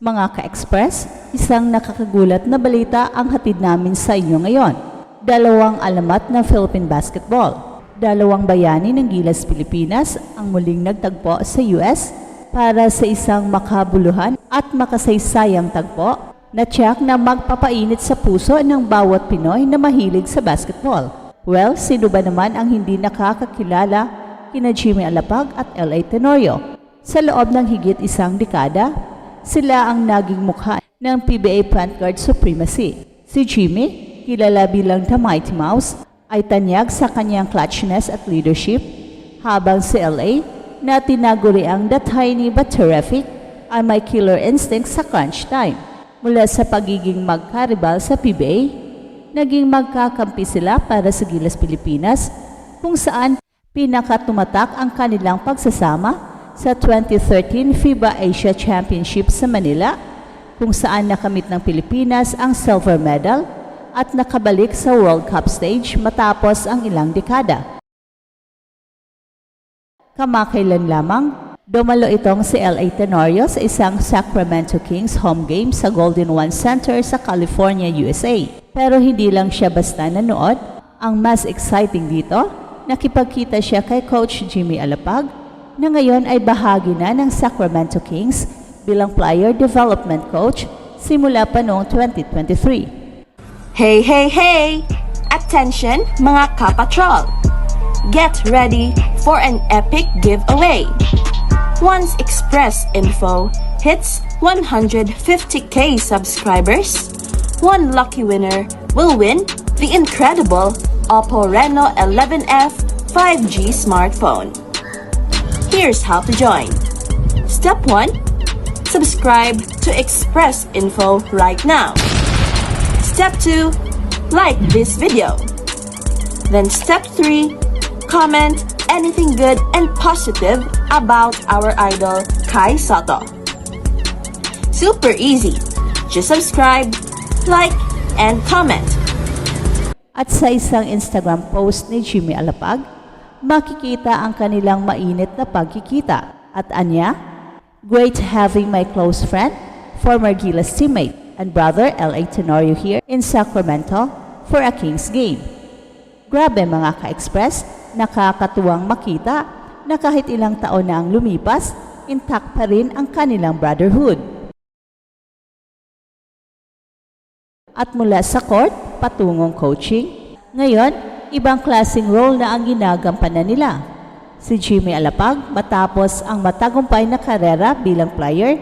Mga ka-express, isang nakakagulat na balita ang hatid namin sa inyo ngayon. Dalawang alamat ng Philippine Basketball. Dalawang bayani ng Gilas, Pilipinas ang muling nagtagpo sa US para sa isang makabuluhan at makasaysayang tagpo na tiyak na magpapainit sa puso ng bawat Pinoy na mahilig sa basketball. Well, sino ba naman ang hindi nakakakilala kina Jimmy Alapag at L.A. Tenorio? Sa loob ng higit isang dekada, sila ang naging mukha ng PBA guard supremacy. Si Jimmy, kilala bilang The Mighty Mouse, ay tanyag sa kanyang clutchness at leadership, habang si LA, na tinaguri ang The Tiny But Terrific, ay may killer instinct sa crunch time. Mula sa pagiging magkaribal sa PBA, naging magkakampi sila para sa Gilas Pilipinas, kung saan pinakatumatak ang kanilang pagsasama sa 2013 FIBA Asia Championship sa Manila, kung saan nakamit ng Pilipinas ang silver medal at nakabalik sa World Cup stage matapos ang ilang dekada. Kamakailan lamang, dumalo itong si L.A. Tenorio sa isang Sacramento Kings home game sa Golden One Center sa California, USA. Pero hindi lang siya basta nanood, ang mas exciting dito, nakipagkita siya kay Coach Jimmy Alapag na ngayon ay bahagi na ng Sacramento Kings bilang player development coach simula pa noong 2023. Hey, hey, hey! Attention mga kapatrol! Get ready for an epic giveaway! Once Express Info hits 150k subscribers, one lucky winner will win the incredible Oppo Reno 11F 5G smartphone. Here's how to join. Step 1. Subscribe to Express Info right now. Step 2. Like this video. Then step 3. Comment anything good and positive about our idol Kai Soto. Super easy. Just subscribe, like, and comment. At sa isang Instagram post ni Jimmy Alapag, makikita ang kanilang mainit na pagkikita. At anya, Great having my close friend, former Gilas teammate, and brother L.A. Tenorio here in Sacramento for a Kings game. Grabe mga ka-express, nakakatuwang makita na kahit ilang taon na ang lumipas, intact pa rin ang kanilang brotherhood. At mula sa court, patungong coaching, ngayon, ibang klaseng role na ang ginagampanan nila. Si Jimmy Alapag, matapos ang matagumpay na karera bilang player,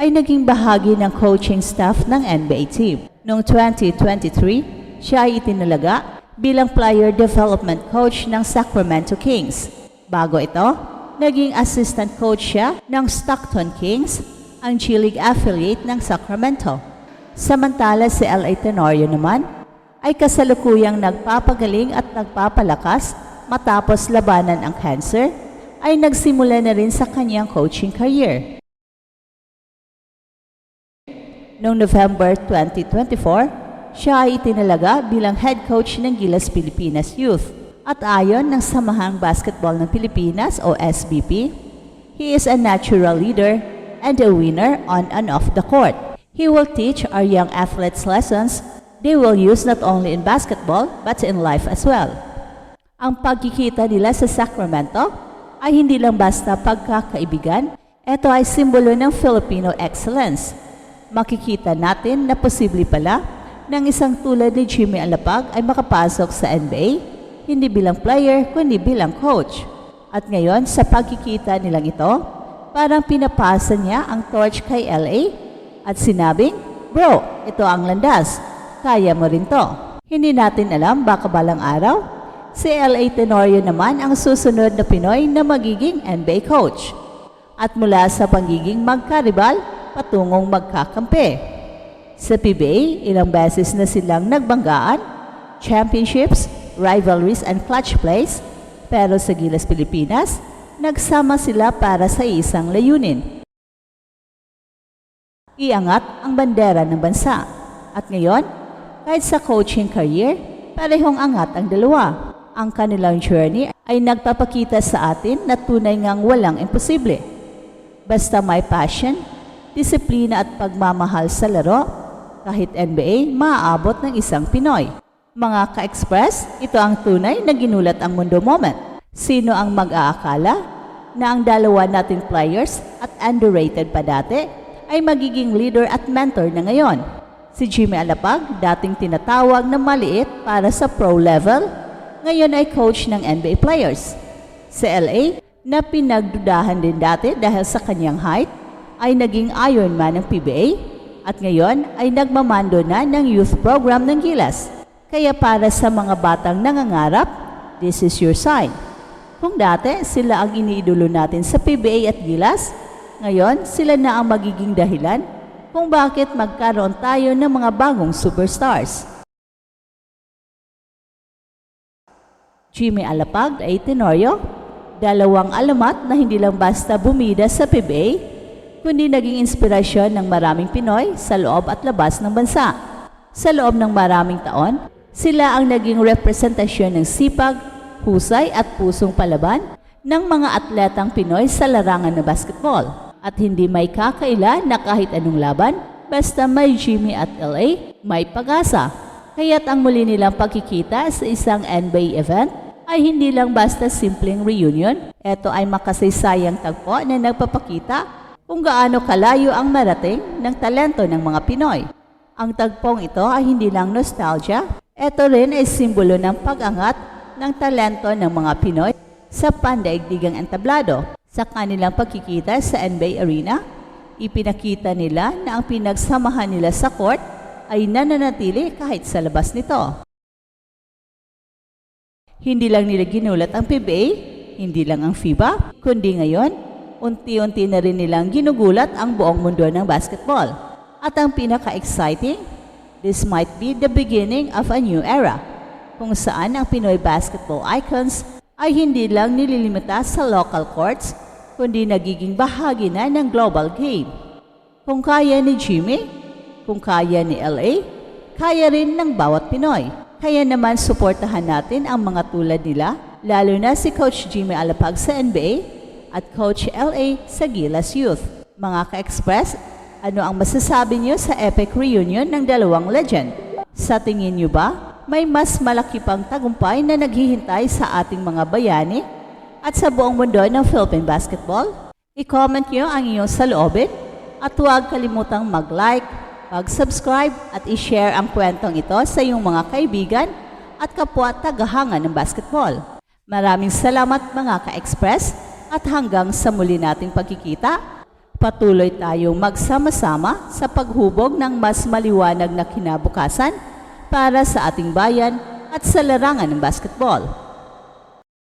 ay naging bahagi ng coaching staff ng NBA team. Noong 2023, siya ay itinalaga bilang player development coach ng Sacramento Kings. Bago ito, naging assistant coach siya ng Stockton Kings, ang G-League affiliate ng Sacramento. Samantala si L.A. Tenorio naman ay kasalukuyang nagpapagaling at nagpapalakas matapos labanan ang cancer, ay nagsimula na rin sa kanyang coaching career. Noong November 2024, siya ay itinalaga bilang head coach ng Gilas Pilipinas Youth. At ayon ng Samahang Basketball ng Pilipinas o SBP, he is a natural leader and a winner on and off the court. He will teach our young athletes lessons they will use not only in basketball but in life as well. Ang pagkikita nila sa Sacramento ay hindi lang basta pagkakaibigan, ito ay simbolo ng Filipino excellence. Makikita natin na posible pala ng isang tulad ni Jimmy Alapag ay makapasok sa NBA, hindi bilang player kundi bilang coach. At ngayon sa pagkikita nilang ito, parang pinapasa niya ang torch kay LA at sinabing, Bro, ito ang landas. Kaya mo rin to. Hindi natin alam baka balang araw, si L.A. Tenorio naman ang susunod na Pinoy na magiging NBA coach. At mula sa pagiging magkaribal, patungong magkakampi. Sa PBA, ilang beses na silang nagbanggaan, championships, rivalries and clutch plays, pero sa Gilas Pilipinas, nagsama sila para sa isang layunin. Iangat ang bandera ng bansa. At ngayon, kahit sa coaching career, parehong angat ang dalawa. Ang kanilang journey ay nagpapakita sa atin na tunay ngang walang imposible. Basta may passion, disiplina at pagmamahal sa laro, kahit NBA, maaabot ng isang Pinoy. Mga ka-express, ito ang tunay na ginulat ang mundo moment. Sino ang mag-aakala na ang dalawa nating players at underrated pa dati ay magiging leader at mentor na ngayon? Si Jimmy Alapag, dating tinatawag na maliit para sa pro level, ngayon ay coach ng NBA players. Sa LA, na pinagdudahan din dati dahil sa kanyang height, ay naging Ironman ng PBA at ngayon ay nagmamando na ng youth program ng Gilas. Kaya para sa mga batang nangangarap, this is your sign. Kung dati sila ang iniidolo natin sa PBA at Gilas, ngayon sila na ang magiging dahilan kung bakit magkaroon tayo ng mga bagong superstars. Jimmy Alapag ay tenoryo, dalawang alamat na hindi lang basta bumida sa PBA, kundi naging inspirasyon ng maraming Pinoy sa loob at labas ng bansa. Sa loob ng maraming taon, sila ang naging representasyon ng sipag, husay at pusong palaban ng mga atletang Pinoy sa larangan ng basketball. At hindi may kakaila na kahit anong laban, basta may Jimmy at LA, may pag-asa. Kaya't ang muli nilang pagkikita sa isang NBA event ay hindi lang basta simpleng reunion. Ito ay makasaysayang tagpo na nagpapakita kung gaano kalayo ang marating ng talento ng mga Pinoy. Ang tagpong ito ay hindi lang nostalgia, ito rin ay simbolo ng pag-angat ng talento ng mga Pinoy sa pandaigdigang entablado. Sa kanilang pagkikita sa NBA Arena, ipinakita nila na ang pinagsamahan nila sa court ay nananatili kahit sa labas nito. Hindi lang nila ginulat ang PBA, hindi lang ang FIBA, kundi ngayon, unti-unti na rin nilang ginugulat ang buong mundo ng basketball. At ang pinaka-exciting, this might be the beginning of a new era, kung saan ang Pinoy basketball icons ay hindi lang nililimita sa local courts, kundi nagiging bahagi na ng global game. Kung kaya ni Jimmy, kung kaya ni LA, kaya rin ng bawat Pinoy. Kaya naman suportahan natin ang mga tulad nila, lalo na si Coach Jimmy Alapag sa NBA at Coach LA sa Gilas Youth. Mga ka-express, ano ang masasabi niyo sa epic reunion ng dalawang legend? Sa tingin niyo ba, may mas malaki pang tagumpay na naghihintay sa ating mga bayani at sa buong mundo ng Philippine basketball? I-comment niyo ang iyong saloobin at huwag kalimutang mag-like, mag-subscribe at i-share ang kwentong ito sa iyong mga kaibigan at kapwa tagahanga ng basketball. Maraming salamat mga ka-express at hanggang sa muli nating pagkikita, patuloy tayong magsama-sama sa paghubog ng mas maliwanag na kinabukasan para sa ating bayan at sa larangan ng basketball.